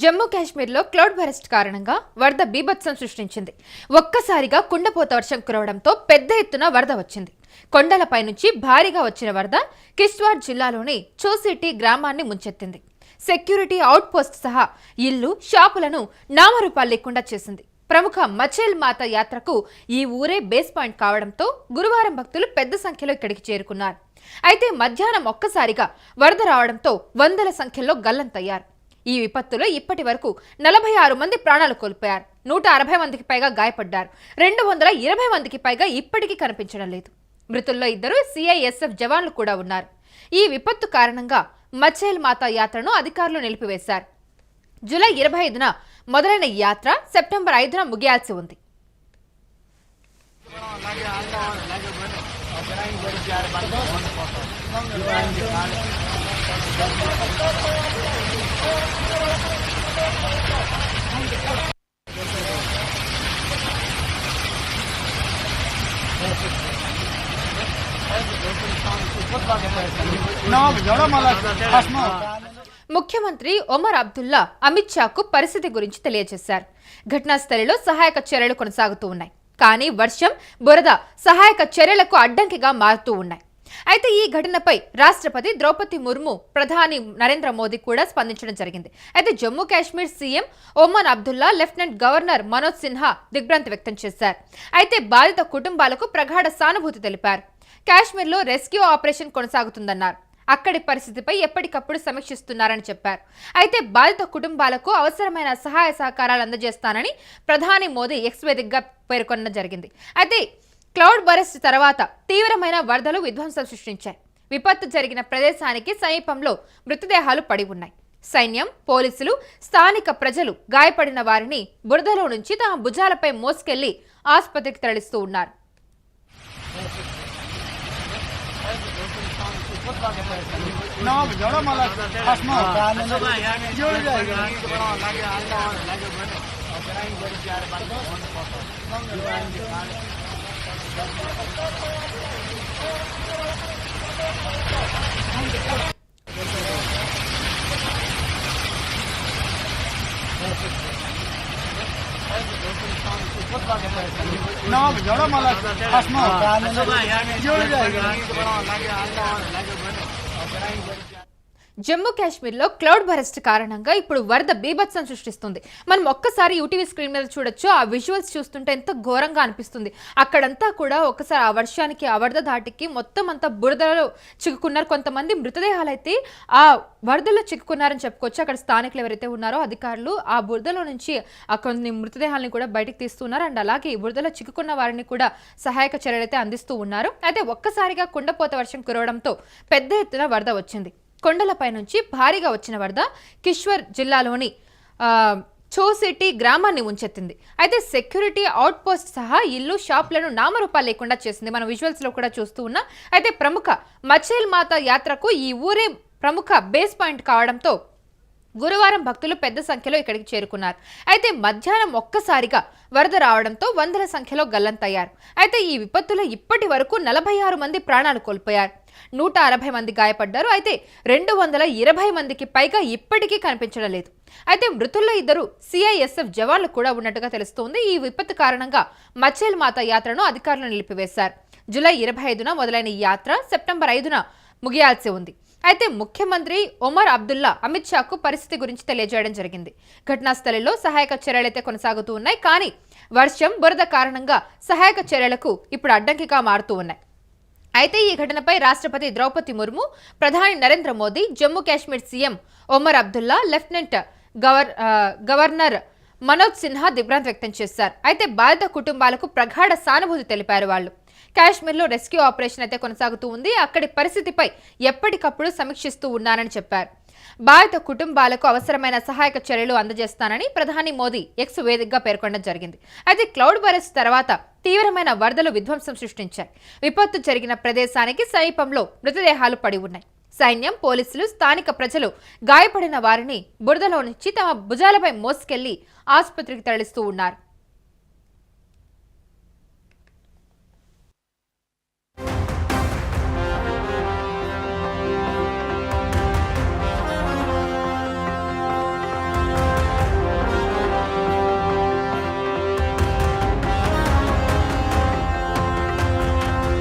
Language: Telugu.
జమ్మూ కాశ్మీర్లో క్లౌడ్ బరెస్ట్ కారణంగా వరద బీభత్సం సృష్టించింది. ఒక్కసారిగా కుండపోత వర్షం కురవడంతో పెద్ద ఎత్తున వరద వచ్చింది. కొండలపై నుంచి భారీగా వచ్చిన వరద కిష్వాడ్ జిల్లాలోని చోసిటీ గ్రామాన్ని ముంచెత్తింది. సెక్యూరిటీ అవుట్ పోస్ట్ సహా ఇల్లు షాపులను నామరూపాలు లేకుండా చేసింది. ప్రముఖ మచేల్ మాత యాత్రకు ఈ ఊరే బేస్ పాయింట్ కావడంతో గురువారం భక్తులు పెద్ద సంఖ్యలో ఇక్కడికి చేరుకున్నారు. అయితే మధ్యాహ్నం ఒక్కసారిగా వరద రావడంతో వందల సంఖ్యలో గల్లంతయ్యారు. ఈ విపత్తులో ఇప్పటి వరకు నలభై ఆరు మంది ప్రాణాలు కోల్పోయారు. నూట అరవై మందికి పైగా గాయపడ్డారు. రెండు వందల ఇరవై మందికి పైగా ఇప్పటికీ కనిపించడం లేదు. మృతుల్లో ఇద్దరు సిఐఎస్ఎఫ్ జవాన్లు కూడా ఉన్నారు. ఈ విపత్తు కారణంగా మచేల్ మాతా యాత్రను అధికారులు నిలిపివేశారు. జూలై ఇరవై ఐదున మొదలైన ఈ యాత్ర సెప్టెంబర్ ఐదున ముగియాల్సి ఉంది. No, ముఖ్యమంత్రి ఒమర్ అబ్దుల్లా అమిత్ షాకు పరిస్థితి గురించి తెలియజేశారు. ఘటనా స్థలిలో సహాయక చర్యలు కొనసాగుతూ ఉన్నాయి. కానీ వర్షం బురద సహాయక చర్యలకు అడ్డంకిగా మారుతూ ఉన్నాయి. అయితే ఈ ఘటనపై రాష్ట్రపతి ద్రౌపది ముర్ము ప్రధాని నరేంద్ర మోదీ కూడా స్పందించడం జరిగింది. అయితే Jammu Kashmir CM Omar Abdullah lieutenant governor Manoj Sinha దిగ్భ్రాంతి వ్యక్తం చేశారు. అయితే బాధిత కుటుంబాలకు ప్రగాఢ సానుభూతి తెలిపారు. కాశ్మీర్లో రెస్క్యూ ఆపరేషన్ కొనసాగుతుందన్నారు. అక్కడి పరిస్థితిపై ఎప్పటికప్పుడు సమీక్షిస్తున్నారని చెప్పారు. అయితే బాధిత కుటుంబాలకు అవసరమైన సహాయ సహకారాలు అందజేస్తానని ప్రధాని మోదీ ఎక్స్ వేదికగా పేర్కొనడం జరిగింది. అయితే క్లౌడ్ బరెస్ట్ తర్వాత తీవ్రమైన వరదలు విధ్వంసం సృష్టించాయి. విపత్తు జరిగిన ప్రదేశానికి సమీపంలో మృతదేహాలు పడి ఉన్నాయి. సైన్యం పోలీసులు స్థానిక ప్రజలు గాయపడిన వారిని బురదలో నుంచి తమ భుజాలపై మోసుకెళ్ళి ఆసుపత్రికి తరలిస్తూ ఉన్నారు. ना जड़ा मला हसमा జమ్మూ కాశ్మీర్లో క్లౌడ్ బరెస్ట్ కారణంగా ఇప్పుడు వరద బీభత్సం సృష్టిస్తుంది. మనం ఒక్కసారి యూటీవీ స్క్రీన్ మీద చూడొచ్చు ఆ విజువల్స్ చూస్తుంటే ఎంత ఘోరంగా అనిపిస్తుంది. అక్కడంతా కూడా ఒక్కసారి ఆ వర్షానికి ఆ వరద ధాటికి మొత్తం అంతా బురదలో చిక్కుకున్నారు కొంతమంది. మృతదేహాలు అయితే ఆ వరదలో చిక్కుకున్నారని చెప్పుకోవచ్చు. అక్కడ స్థానికులు ఎవరైతే ఉన్నారో అధికారులు ఆ బురదలో నుంచి ఆ కొన్ని మృతదేహాలను కూడా బయటకు తీస్తున్నారు. అండ్ అలాగే ఈ బురదలో చిక్కుకున్న వారిని కూడా సహాయక చర్యలు అయితే అందిస్తూ ఉన్నారు. అయితే ఒక్కసారిగా కుండపోత వర్షం కురవడంతో పెద్ద ఎత్తున వరద వచ్చింది. కొండలపై నుంచి భారీగా వచ్చిన వరద కిష్వర్ జిల్లాలోని చోసిటీ గ్రామాన్ని ముంచెత్తింది. అయితే సెక్యూరిటీ అవుట్ పోస్ట్ సహా ఇల్లు షాపులను నామరూపాలు లేకుండా చేసింది. మనం విజువల్స్లో కూడా చూస్తూ ఉన్నా. అయితే ప్రముఖ మచేల్ మాత యాత్రకు ఈ ఊరే ప్రముఖ బేస్ పాయింట్ కావడంతో గురువారం భక్తులు పెద్ద సంఖ్యలో ఇక్కడికి చేరుకున్నారు. అయితే మధ్యాహ్నం ఒక్కసారిగా వరద రావడంతో వందల సంఖ్యలో గల్లంతయ్యారు. అయితే ఈ విపత్తులో ఇప్పటి వరకు నలభై ఆరు మంది ప్రాణాలు కోల్పోయారు. నూట అరవై మంది గాయపడ్డారు. అయితే రెండు వందల ఇరవై మందికి పైగా ఇప్పటికీ కనిపించడం లేదు. అయితే మృతుల్లో ఇద్దరు సిఐఎస్ఎఫ్ జవాన్లు కూడా ఉన్నట్టుగా తెలుస్తోంది. ఈ విపత్తు కారణంగా మచేల్ మాత యాత్రను అధికారులు నిలిపివేశారు. జూలై ఇరవై ఐదున మొదలైన ఈ యాత్ర సెప్టెంబర్ ఐదున ముగియాల్సి ఉంది. అయితే ముఖ్యమంత్రి ఒమర్ అబ్దుల్లా అమిత్ షాకు పరిస్థితి గురించి తెలియజేయడం జరిగింది. ఘటనా స్థలంలో సహాయక చర్యలైతే కొనసాగుతూ ఉన్నాయి. కానీ వర్షం బురద కారణంగా సహాయక చర్యలకు ఇప్పుడు అడ్డంకిగా మారుతూ ఉన్నాయి. అయితే ఈ ఘటనపై రాష్ట్రపతి ద్రౌపది ముర్ము ప్రధాని నరేంద్ర మోదీ జమ్మూ కాశ్మీర్ సీఎం ఒమర్ అబ్దుల్లా లెఫ్టినెంట్ గవర్ గవర్నర్ మనోజ్ సిన్హా దిగ్భ్రాంతి వ్యక్తం చేశారు. అయితే బాధిత కుటుంబాలకు ప్రగాఢ సానుభూతి తెలిపారు వాళ్ళు. కాశ్మీర్లో రెస్క్యూ ఆపరేషన్ అయితే కొనసాగుతూ ఉంది. అక్కడి పరిస్థితిపై ఎప్పటికప్పుడు సమీక్షిస్తూ ఉన్నానని చెప్పారు. బాధిత కుటుంబాలకు అవసరమైన సహాయక చర్యలు అందజేస్తానని ప్రధాని మోదీ ఎక్స్ వేదికగా పేర్కొనడం జరిగింది. అయితే క్లౌడ్ బరెస్ట్ తర్వాత తీవ్రమైన వరదలు విధ్వంసం సృష్టించాయి. విపత్తు జరిగిన ప్రదేశానికి సమీపంలో మృతదేహాలు పడి ఉన్నాయి. సైన్యం పోలీసులు స్థానిక ప్రజలు గాయపడిన వారిని బురదలో నుంచి తమ భుజాలపై మోసుకెళ్ళి ఆసుపత్రికి తరలిస్తూ ఉన్నారు.